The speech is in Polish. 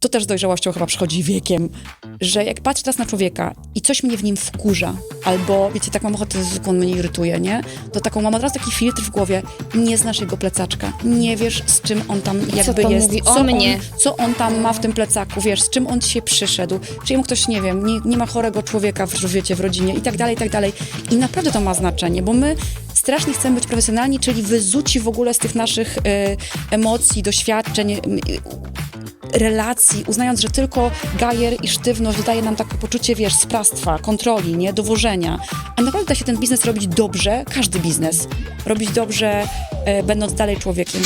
to też z dojrzałością chyba przychodzi wiekiem, że jak patrzę teraz na człowieka i coś mnie w nim wkurza, albo wiecie, tak mam ochotę, on mnie irytuje, nie? To taką mam od razu taki filtr w głowie, nie znasz jego plecaczka, nie wiesz z czym on tam jakby to jest, mówi o co, mnie? On, co on tam ma w tym plecaku, wiesz, z czym on dzisiaj przyszedł, czy jemu ktoś, nie wiem, nie, nie ma chorego człowieka w, wiecie, w rodzinie i tak dalej, i tak dalej. I naprawdę to ma znaczenie, bo my strasznie chcemy być profesjonalni, czyli wyzuci w ogóle z tych naszych e, emocji, doświadczeń, em, relacji, uznając, że tylko gajer i sztywność daje nam takie poczucie, wiesz, sprawstwa, kontroli, nie, dowożenia. A naprawdę da się ten biznes robić dobrze, każdy biznes, robić dobrze, e, będąc dalej człowiekiem.